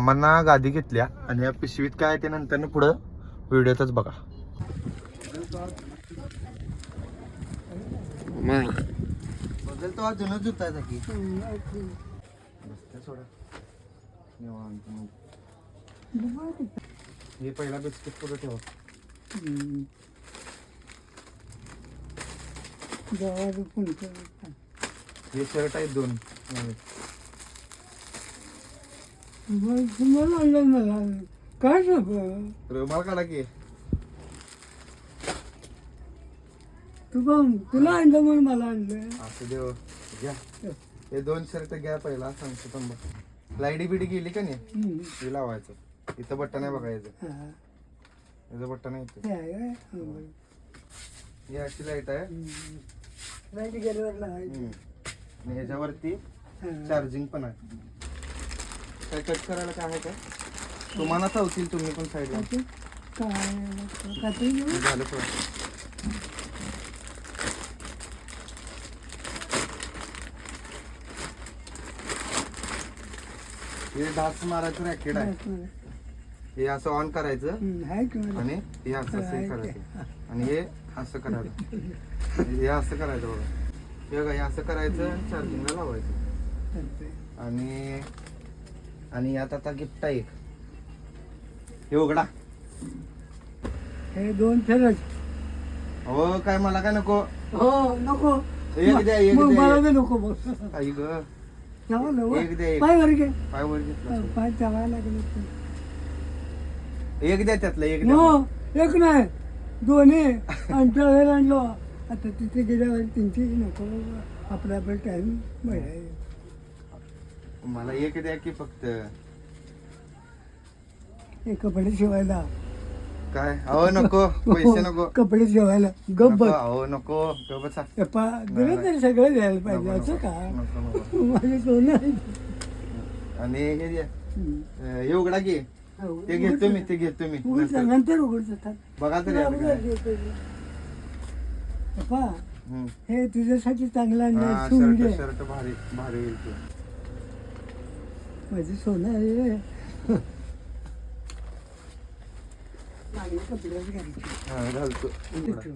आम्हाला गादी घेतल्या आणि या पिशवीत काय आहे ते नंतर पुढं व्हिडिओतच बघा. बदल तो जुनं जुता आहे की सोडा. निवांत मग. हे पहिला बिस्किट पुढे ठेवा. हे शर्ट आहेत दोन नवे. तुम्हाला आणलं मला काय सांग रुमाल काढा की तू तुला आणलं म्हणून मला आणलं असं देव घ्या हे दोन शर्ट घ्या पहिला सांगतो थांबा लाईडी बिडी गेली का नाही. हे लावायचं इथं बटन आहे बघायचं हा. इथं बटन आहे इथं हे आहे काय? हं. ही अशी लाइट आहे. लाइट गेल्यावर लावायची. हम्म. आणि ह्याच्यावरती हा. चार्जिंग पण आहे काय कट करायला काय आहे का? तुम्हाला चावतील तुम्ही पण साईडला काय घेऊ? झालं पण हे डास मारायचं रॅकेट आहे. हे असं ऑन करायचं? आणि हे असं असं करायचं. आणि हे असं करायचं. हे असं करायचं बघा. हे बघा हे असं करायचं आणि चार्जिंगला लावायचं. आणि आणि यात आता गिफ्ट एक. हे उघडा. हे दोन फेरच. हो काय मला काय नको? हो नको. एक द्या, एक मग मला. बी नको आई ग. एक द्या, एक. पाय वर घे. पाय वर घेतला पाय चावायला लागले ते. एक द्या त्यातलं एक द्या. हो एक नाही. दोन्ही. आमच्या वेळेला आणलो आता तिथे गेल्यावर त्यांची नको. आपला आपला टाइम बघाय मला एक द्या की फक्त. हे कपडे शिवायला. काय? अहो नको. पैसे नको. कपडे शिवायला. गप नको अहो नको. गप्प बसा. दिलं तरी सगळं द्यायला पाहिजे नको, असं नको, का? नको, नको. माझे सोनं आहे. आणि हे द्या हम्म. अं, हे उघडा की. ते घेतो मी ते घेतो मी. उघडचं, नंतर. नंतर उघडतात बघा तरी आता काय. पप्पा हम्म. हे तुझ्यासाठी चांगला हा, नाही शिवून शर्ट दे शर्ट भारी भारी येईल ते. माझी सोनं आहे. कपडेच घालायचे. हा, घालतो. देतो.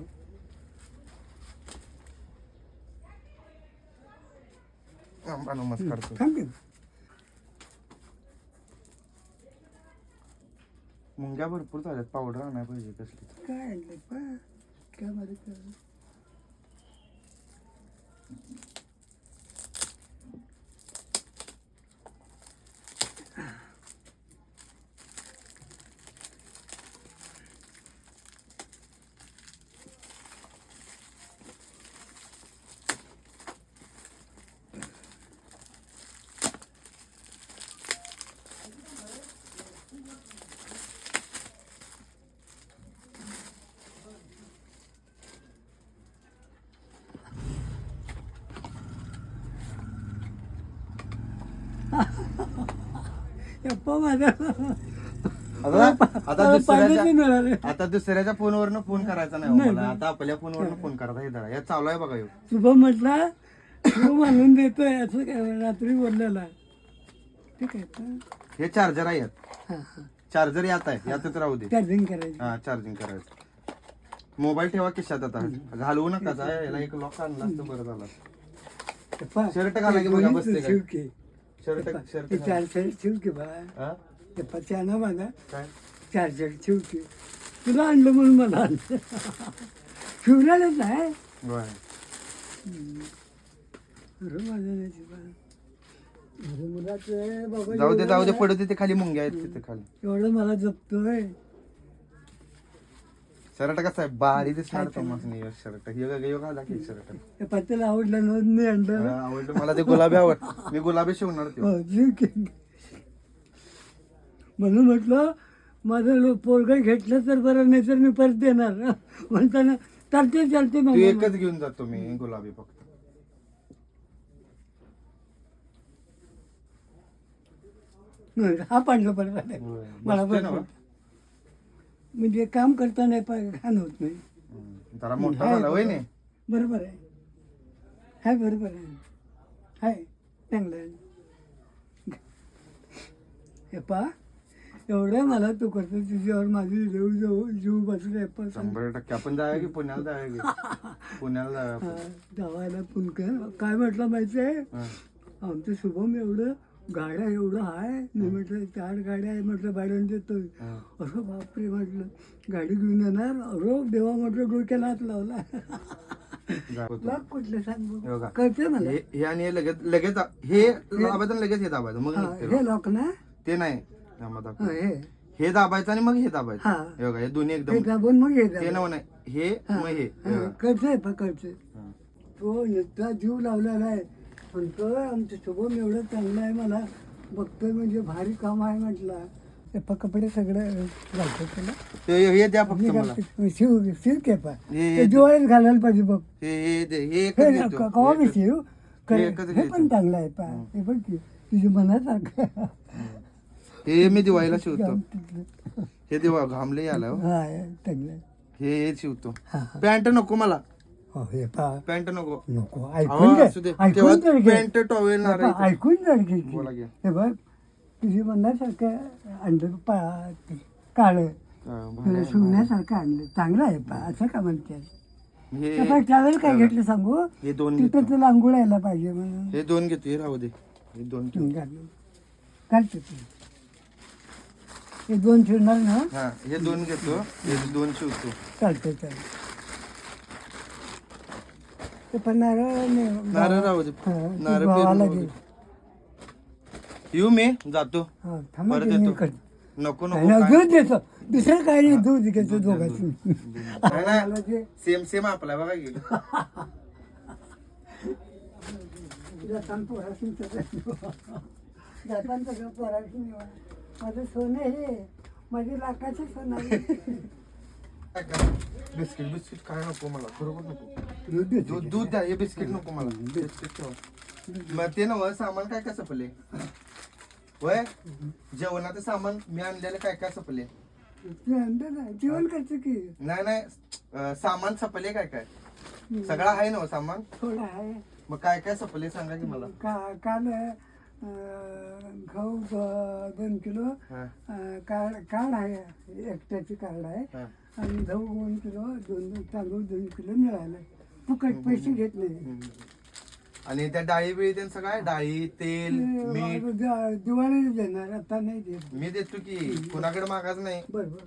थांब की. मुंग्या भरपूर झाल्यात. पावडर आणायला पाहिजे कसली काय आणलं पा? काय कर आता आता दुसऱ्याच्या मिळाले. आता दुसऱ्याच्या फोनवरनं फोन करायचा नाही हो मला. आता आपल्या फोनवरनं फोन करायचा हे धरा या चालू आहे बघा ह्यो. शुभम म्हटला तू म्हणून देतोय असं काय रात्री बोललेला. ठीक आहे का? हे चार्जर आहे यात. हा हा. चार्जर यात आहे. यातच राहू दे. चार्जिंग करायची. हा चार्जिंग करायचं. मोबाईल ठेवा खिशात आता. घालवू नका जा, याला एक लॉक आणला असतं बरं झालं शर्ट घाला की बघा, बसते काय. शर्ट यप्पा, शर्ट ते. चार शर्ट बा हा? काय चार तुला आणलं म्हणून मला आणलं बरं. अरे माझं नाही. अरे मुलाचं बाबा जाऊ दे जाऊ दे. पडू दे ते खाली मुंग्या आहेत तिथे खाली एवढं मला जपतोय शर्ट कसं आहे? भारी दिसणार तुम्हाला शर्ट. हे बघा, हे घाला की शर्ट. त्या पत्त्याला आवडलं नव्हतं आणलं आवडलं. मला ते गुलाबी आवड मी गुलाबी शिवणार ते हो. म्हणून म्हटलं माझं पोरग घेतलं तर बरं नाही तर मी परत देणार. म्हणताना चालते चालते तू मग एकच घेऊन जातो मी गुलाबी फक्त. हा पाडलं. बरं झालं. होय. मला बरं ना. म्हणजे काम करताना पाय घाण होत नाही. जरा मोठा आहे झाला होय बरोबर आहे. हाय बरोबर आहे. हाय चांगलं आहे. हे पा एवढं मला तू करतो तुझ्यावर माझी जीव जीव जीव बसले हे पा. शंभर टक्के. आपण जाऊया की पुण्याला जाऊया की? पुण्याला जाऊया आपण. हा, जावायला पुनकर काय म्हटलं माहिती आहे हा. आमचं शुभम एवढं गाड्या एवढं आहे मी म्हटलं चार गाड्या आहे म्हटलं भाड्यानं देतो हा. असं बापरे म्हटलं गाडी घेऊन येणार अरे देवा म्हटलं डोक्याला हात लावला. लॉक कुठलं सांग. कळते मला हे आणि हे लगेच लगेच हे दाबायचं लगेच हे दाबायचं मग हा. लॉक ना ते नाही हा. हे दाबायचं आणि मग हे दाबायचं हा. हे बघा हे दोन्ही एकदम दाबून मग हे. नव नाही हे मग हे. कळतंय हा. तो इतका जीव लावलेला आहे म्हणतोय आमचं शुभम एवढं चांगलं आहे मला बघतोय म्हणजे भारी काम आहे म्हटलं. कपडे सगळे घालतो ते हे द्या फक्त मी मला. घालतो. शिव शिव केपा हे- ते दिवाळीत घालायला पाहिजे बघ. हे हे दे हे एकच हे कवा मी. शिव? हे एकच हे. पण चांगलं आहे पा. हे पण की तुझ्या मनासारखं. हे मी दिवाळीला शिवतो. हे दिवा घामले आला हो. हा हे चांगलं आहे. हे हे शिवतो. हा हा. पॅन्ट नको मला. हो पा पॅन्ट नको. नको. ऐकून असू दे. घे ऐकून तर घे. Pant towel. ऐकून जर घे. की. बोला की. हे बघ तुझी म्हणण्यासारखं अंडर पा काळ. हा, भारी तुला आहे, शिवण्यासारखं आणलं चांगलं आहे पा असं का म्हणते भारी. हे पण त्यावेळेला काय घेतलं सांगू? हे दोन तिथं घेतो. तुला आंघोळ यायला पाहिजे म्हणून. हे दोन घेतो हे राहू दे. हे दोन ठेव. घालून घालतो तू हे दोन शिवणार ना? हा हे दोन घेतो. हे दोन शिवतो चालतंय चालतं ते पण नारळ ने- नारळ राहू दे हा, ते नारळ भावाला पेरून दे. येऊ मी जातो. हा, थांबा परत ते मी येतो. करतो. नको नाही, नको नाही, दूध देतो दुसरं काही नाही दूध घेतो दोघांचं. नाही सेम सेम आपला बघा पोरासून माझं सोनं हे माझे लाखाचं सोनं? बिस्किट बिस्किट काय नको मला बरोबर नको. दूध दूध द्या हे बिस्किट नको मला. बिस्किट ठेवा. मग ते नव सामान काय काय सपले? होय जेवणाचं सामान मी आणलेलं काय काय सपले? जेवण करतो की. नाही नाही सामान सपले काय काय? सगळं आहे ना सामान? थोडं आहे. मग काय काय सपले सांगा की मला. का काल गहू दोन किलो कार्ड कार्ड आहे एकट्याची कार्ड आहे. आणि गहू दोन किलो दोन दोन तांदूळ दोन किलो मिळाले. फुकट पैसे घेत नाही. आणि त्या डाळी बिळी त्यांचं सगळं डाळी तेल मीठ? ते दि- दिवाळीला देणार आता नाही देत. मी देतो की कुणाकडे मागाच नाही. बरोबर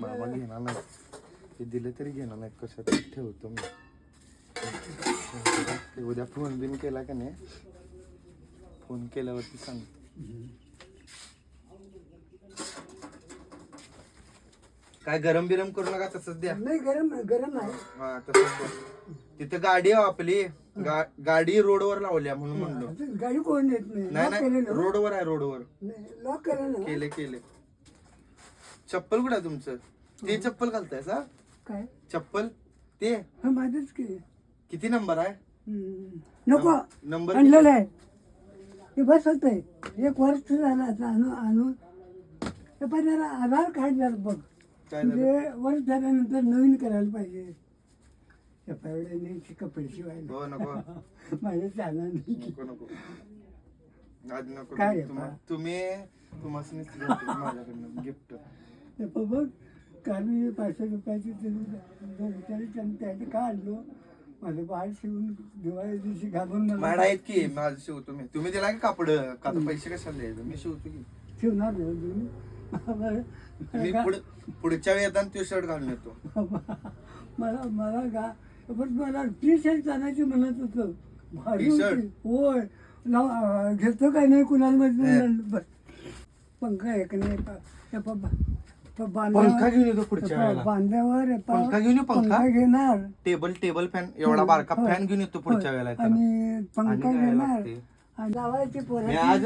बाबा घेणार नाही. ते दिलं तरी घेणार नाही. कशात तरी ठेवतो मी. ते उद्या फोन बिन केला का नाही? फोन केल्यावरती सांग काय गरम बिरम करू नका तसंच द्या. नाही गरम गरम आहे हा तसंच द्या. तिथं गाडी आहे हो आपली. गा- गाडी रोडवर लावल्या म्हणून म्हणलो. गाडी कोण येत नाही? नाही लॉक नाही केलेलं रोडवर आहे रोडवर. लॉक केलेलं ना? केले केले. चप्पल कुठं आहे तुमचं? ते चप्पल घालताय सा काय? चप्पल? ते? हा माझंच की. किती नंबर आहे? हम्म. नको. नंबर आणलेलं आहे. हे बस होत आहे एक वर्ष झालं आता आणून आणून हे पण जरा आधार कार्ड जरा बघ. काय झालं? म्हणजे वर्ष झाल्यानंतर नवीन करायला पाहिजे. हे एवढे नाही कपडे शिवायला. हो नको. माझ्या चालणार नाही. नको नको. आज नको. काय आहे तुम्हा- बा? तुम्ही तुम्हाला माझ्याकडनं गिफ्ट. हे बघ काल मी पाचशे रुपयाची विचारी त्याने का आणलो? माझं बाळ शिवून दिवाळी दिवशी घालून मला माड आहेत की माझं शिवतो मी तुम्ही दिला की कापड? का तर पैसे कशाला द्यायचं? मी शिवतो की. शिवणार नाही तुम्ही. मी पुढ पुढच्या वेळेत तो शर्ट घालून येतो मला मला गा पण मला टी शर्ट चालायची म्हणत होतं भारी T-shirt? होती. होय लाव अं, घेतो काय नाही कुणाला माहीत बस पंखा एक नाही पा- हे पा- पा- बांधावर- पंखा घेऊन येतो पुढच्या हे पा- वेळेला. बांधावर हे पा- पंखा घेऊन येऊ, पंखा? घेणार टेबल टेबल फॅन एवढा बारका होय. फॅन घेऊन येतो पुढच्या होय. वेळेला येताना. आणि आणि पंखा काय घेणार लागते? आणि लावायची मी पोरं आज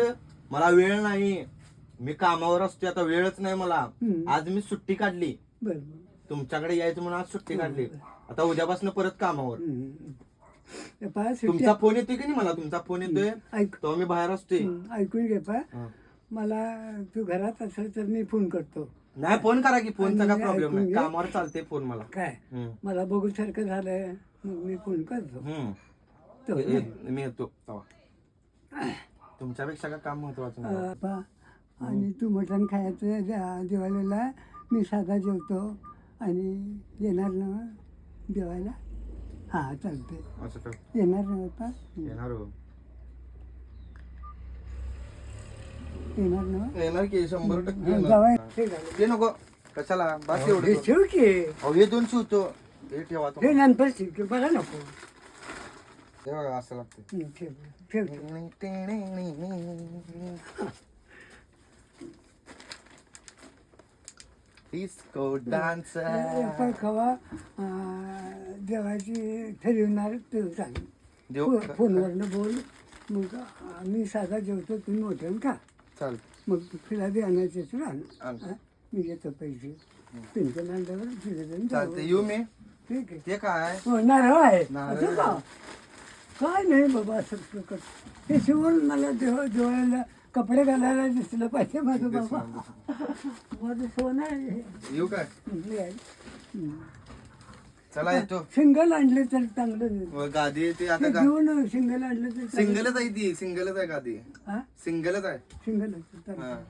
मला वेळ नाही मी कामावर असतो आता वेळच नाही मला. हम्म. आज मी सुट्टी काढली. बरं तुमच्याकडे यायचं म्हणून आज सुट्टी काढली. आता उद्यापासून परत कामावर. हम्म. पहा, सुट्टी- तुमचा फोन येतोय की नाही मला? तुमचा फोन येतोय? ऐक तेव्हा मी बाहेर असतोय हम्म, ऐकून घे पा हा. मला तू घरात असेल तर मी फोन करतो. नाही फोन करा की. फोनचा काय प्रॉब्लेम नाही. कामावर चालते फोन मला. काय? हम्म. मला बघूसारखं झालंय. मग मी फोन करतो. हम्म. तो ए- ए- मी येतो. तुमच्यापेक्षा का काम महत्वाचं नाही. अं, पा आणि तू मटण खायचं त्या दिवाळीला मी साधा जेवतो. आणि येणार ना दिवाळीला हां चालते असं कर येणार ना पा येणार हो. येणार ना? येणार की शंभर टक्के येणार. जावाय. हा. हे झालं ते नको. कशाला? बस हे एवढं ठेव की. अहो हे दोन शिवतो हे ठेवा हे तो नंतर शिवतो बघा नको. हे बघा असं लागतं हं, ठेव ठेवतो डिस्को डान्स पण अं, देवाची ठरविणार ते देव फोनवरनं बोल मग मी साधा जेवतो तुम्ही मोठ्यानं का चाल मग फिरा बी आणायचे. हा? मी घेतो पैसे आणल्यावर फिरा जाऊन चालते. येऊ मी ठीक आहे ते काय हो नारळ आहे नारळ. असं का काय नाही बाबा असं हे शिवून मला देव देवाला कपडे घालायला दिसलं पाहिजे माझं बाबा. माझं सोनं आहे. येऊ काय? हे. चला येतो. सिंगल आणले तर चांगलं व गादी ते आता गा घेऊन सिंगल आणलं तर चांगलं. सिंगलच आहे ती सिंगलच आहे गादी. हा? सिंगलच आहे. सिंगल असतं तर. हा.